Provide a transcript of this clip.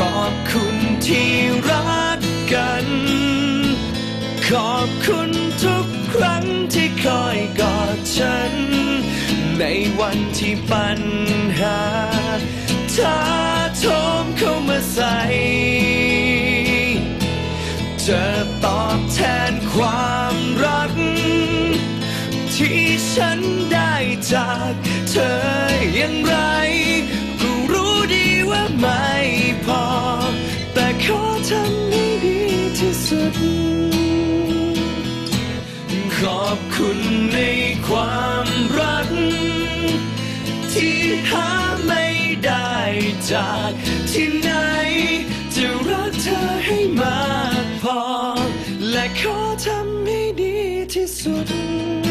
ขอบคุณที่รักกัน ขอบคุณทุกครั้งที่คอยกอดฉัน ในวันที่ปัญหาถ้าโทมเข้ามาใส่จะตอบแทนความรัก ที่ฉันได้จากเธออย่างไรกูรู้ดีว่ามัน ทำให้ดีที่สุด ขอบคุณในความรัก ที่หาไม่ได้จากที่ไหน จะรักเธอให้มากพอ และขอทำให้ดีที่สุด